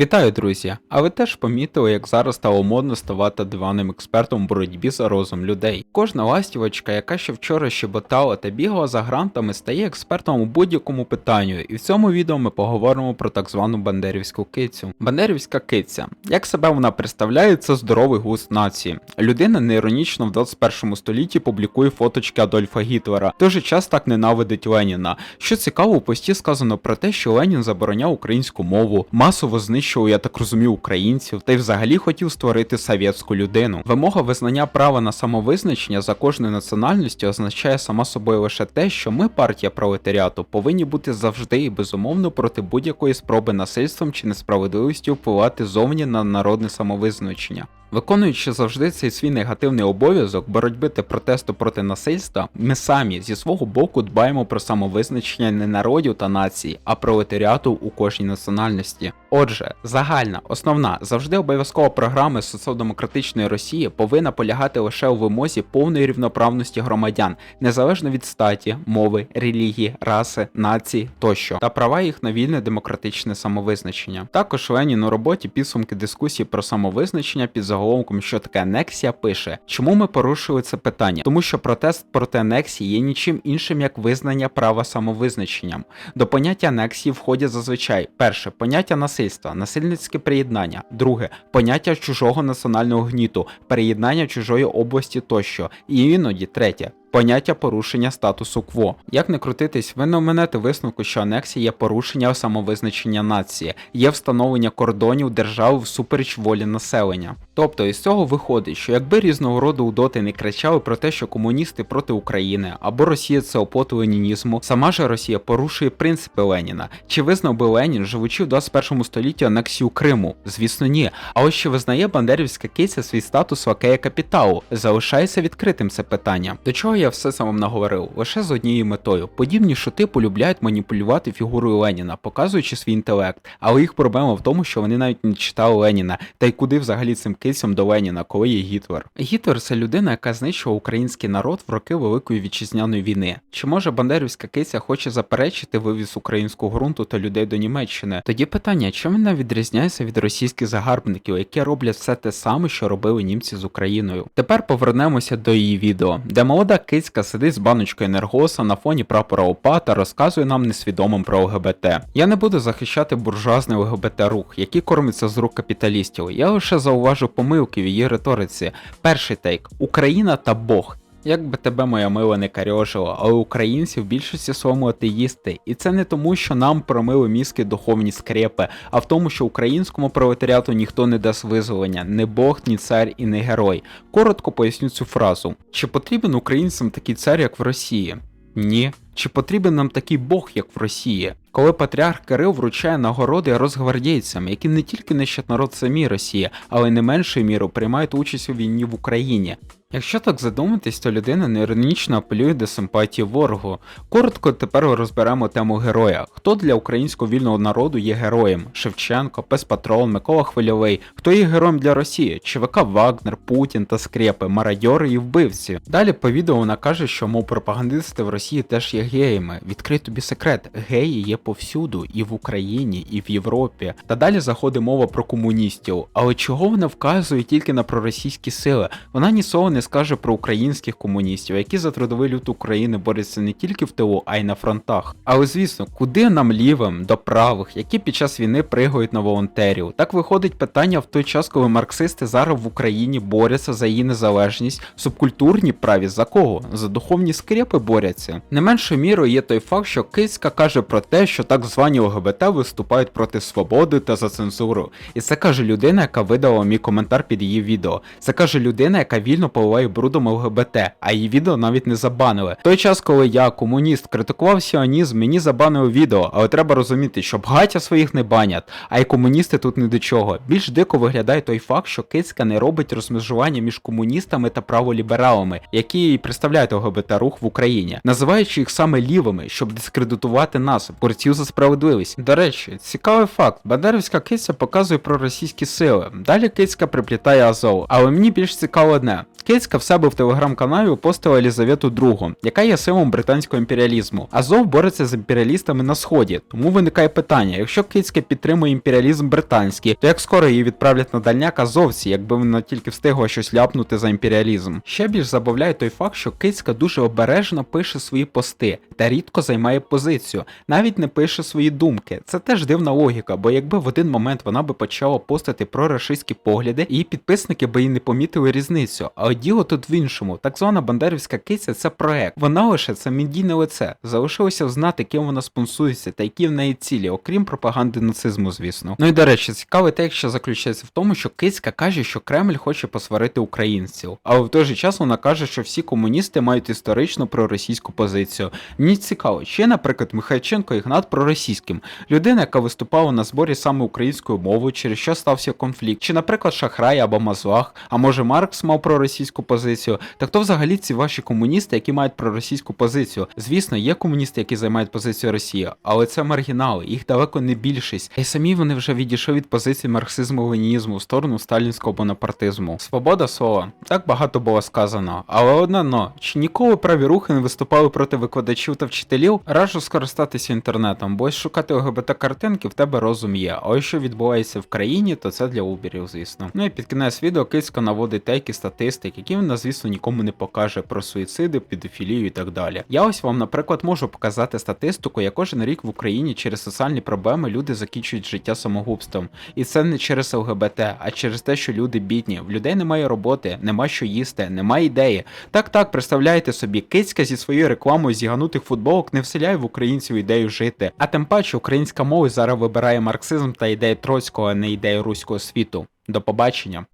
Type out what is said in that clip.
Вітаю, друзі! А ви теж помітили, як зараз стало модно ставати диванним експертом у боротьбі за розум людей. Кожна ластівочка, яка ще вчора щеботала та бігала за грантами, стає експертом у будь-якому питанню, і в цьому відео ми поговоримо про так звану бандерівську кицю. Бандерівська киця. Як себе вона представляє, це здоровий густ нації. Людина неіронічно в 21 столітті публікує фоточки Адольфа Гітлера, той час так ненавидить Леніна. Що цікаво, у пості сказано про те, що Ленін забороняв українську мову, масово знищував, я так розумію, українців, та й взагалі хотів створити совєтську людину. Вимога визнання права на самовизначення за кожною національністю означає сама собою лише те, що ми, партія пролетаріату, повинні бути завжди і безумовно проти будь-якої спроби насильством чи несправедливістю впливати зовні на народне самовизначення. Виконуючи завжди цей свій негативний обов'язок боротьби та протесту проти насильства, ми самі зі свого боку дбаємо про самовизначення не народів та націй, а пролетаріату у кожній національності. Отже, загальна, основна, завжди обов'язкова програма соціал-демократичної Росії повинна полягати лише у вимозі повної рівноправності громадян, незалежно від статі, мови, релігії, раси, нації тощо, та права їх на вільне демократичне самовизначення. Також Ленін у роботі підсумки дискусії про самовизначення під заголовком, що таке анексія, пише, чому ми порушили це питання, тому що протест проти анексії є нічим іншим як визнання права самовизначенням. До поняття анексії входять зазвичай перше поняття насильства, насильницьке приєднання, друге поняття чужого національного гніту, переєднання чужої області тощо, і іноді третє. Поняття порушення статусу кво. Як не крутитись, ви не оминете висновку, що анексія є порушення самовизначення нації, є встановлення кордонів держави всупереч волі населення. Тобто із цього виходить, що якби різного роду удоти не кричали про те, що комуністи проти України або Росія це оплот ленінізму, сама ж Росія порушує принципи Леніна. Чи визнав би Ленін, живучи в 21 столітті анексію Криму? Звісно, ні. А ось чи визнає Бандерівська киця свій статус лакея капіталу? Залишається відкритим це питання. До чого я все це вам наговорив? Лише з однією метою. Подібні шоти полюбляють маніпулювати фігурою Леніна, показуючи свій інтелект. Але їх проблема в тому, що вони навіть не читали Леніна. Та й куди взагалі цим кицям до Леніна, коли є Гітлер? Гітлер це людина, яка знищила український народ в роки Великої вітчизняної війни. Чи може Бандерівська киця хоче заперечити вивіз українського ґрунту та людей до Німеччини? Тоді питання, чим вона відрізняється від російських загарбників, які роблять все те саме, що робили німці з Україною? Тепер повернемося до її відео, де молода кицька сидить з баночкою енергоса на фоні прапора ОПА та розказує нам несвідомим про ЛГБТ. Я не буду захищати буржуазний ЛГБТ рух, який кормиться з рук капіталістів. Я лише зауважу помилки в її риториці. Перший тейк Україна та Бог. Як би тебе моя мила не карьожила, але українці в більшості своєму атеїсти, і це не тому, що нам промили мізки духовні скрепи, а в тому, що українському пролетаріату ніхто не дасть визволення, не Бог, ні цар і не герой. Коротко поясню цю фразу: чи потрібен українцям такий цар, як в Росії? Ні. Чи потрібен нам такий Бог, як в Росії? Коли патріарх Кирил вручає нагороди розгвардійцям, які не тільки нищать народ самій Росії, але й не меншою мірою приймають участь у війні в Україні. Якщо так задуматись, то людина неіронічно апелює до симпатії ворогу. Коротко тепер розберемо тему героя. Хто для українського вільного народу є героєм? Шевченко, Пес Патрон, Микола Хвильовий. Хто є героєм для Росії? ЧВК Вагнер, Путін та Скрепи, мародьори і вбивці. Далі по відео вона каже, що мов пропагандисти в Росії теж є геями. Відкрий тобі секрет, геї є повсюду, і в Україні, і в Європі. Та далі заходить мова про комуністів. Але чого вона вказує тільки на проросійські сили? Вона ні не скаже про українських комуністів, які за трудовий люд України борються не тільки в тилу, а й на фронтах. Але звісно, куди нам лівим до правих, які під час війни пригають на волонтерів? Так виходить питання в той час, коли марксисти зараз в Україні борються за її незалежність, субкультурні праві за кого? За духовні скрепи борються. Не меншою мірою є той факт, що Кицька каже про те, що так звані ЛГБТ виступають проти свободи та за цензуру. І це каже людина, яка видала мій коментар під її відео. Це каже людина, яка вільно поливає брудом ЛГБТ, а її відео навіть не забанили. В той час, коли я, комуніст, критикував сіонізм, мені забанили відео, але треба розуміти, що багаття своїх не банять, а й комуністи тут не до чого. Більш дико виглядає той факт, що Кицька не робить розмежування між комуністами та праволібералами, які представляють ЛГБТ рух в Україні, називаючи їх саме лівими, щоб дискредитувати нас, борців за справедливість. До речі, цікавий факт: Бандерівська киця показує проросійські сили. Далі кицька приплітає Азов. Але мені більш цікаво одне. Кицька в себе в телеграм-каналі постила Елізавету II, яка є символом британського імперіалізму. Азов бореться з імперіалістами на сході. Тому виникає питання: якщо Кицька підтримує імперіалізм британський, то як скоро її відправлять на дальняк азовці, якби вона тільки встигла щось ляпнути за імперіалізм? Ще більш забавляє той факт, що Кицька дуже обережно пише свої пости та рідко займає позицію, навіть не пише свої думки. Це теж дивна логіка, бо якби в один момент вона би почала постити прорашистські погляди, її підписники би і не помітили різницю. Але діло тут в іншому. Так звана бандерівська киця це проект. Вона лише це медійне лице. Залишилося знати, ким вона спонсується та які в неї цілі, окрім пропаганди нацизму, звісно. Ну і до речі, цікавий текст, що заключається в тому, що Кицька каже, що Кремль хоче посварити українців, але в той же час вона каже, що всі комуністи мають історично проросійську позицію. Мені цікаво, чи, наприклад, Михайченко Ігнат проросійським, людина, яка виступала на зборі саме українською мовою, через що стався конфлікт, чи, наприклад, Шахрай або Мазлах, а може Маркс мав проросійську позицію. Та хто взагалі ці ваші комуністи, які мають проросійську позицію? Звісно, є комуністи, які займають позицію Росії, але це маргінали, їх далеко не більшість. І самі вони вже відійшли від позиції марксизму ленінізму в сторону сталінського бонапартизму. Свобода слова. Так багато було сказано. Але одне но, чи ніколи праві рухи не виступали проти викладачів та вчителів? Раджу скористатися інтернетом, бо шукати ЛГБТ картинки в тебе розум є. А ось що відбувається в країні, то це для убірів, звісно. Ну і під кінець відео Кицька наводить деякі статистики, які вона, звісно, нікому не покаже про суїциди, педофілію і так далі. Я ось вам, наприклад, можу показати статистику, як кожен рік в Україні через соціальні проблеми люди закінчують життя самогубством. І це не через ЛГБТ, а через те, що люди бідні. В людей немає роботи, нема що їсти, немає ідеї. Так, так, представляєте собі, кицька зі своєю рекламою зіганутих футболок не вселяє в українців ідею жити. А тим паче українська мова зараз вибирає марксизм та ідеї троцького, а не ідеї руського світу. До побачення.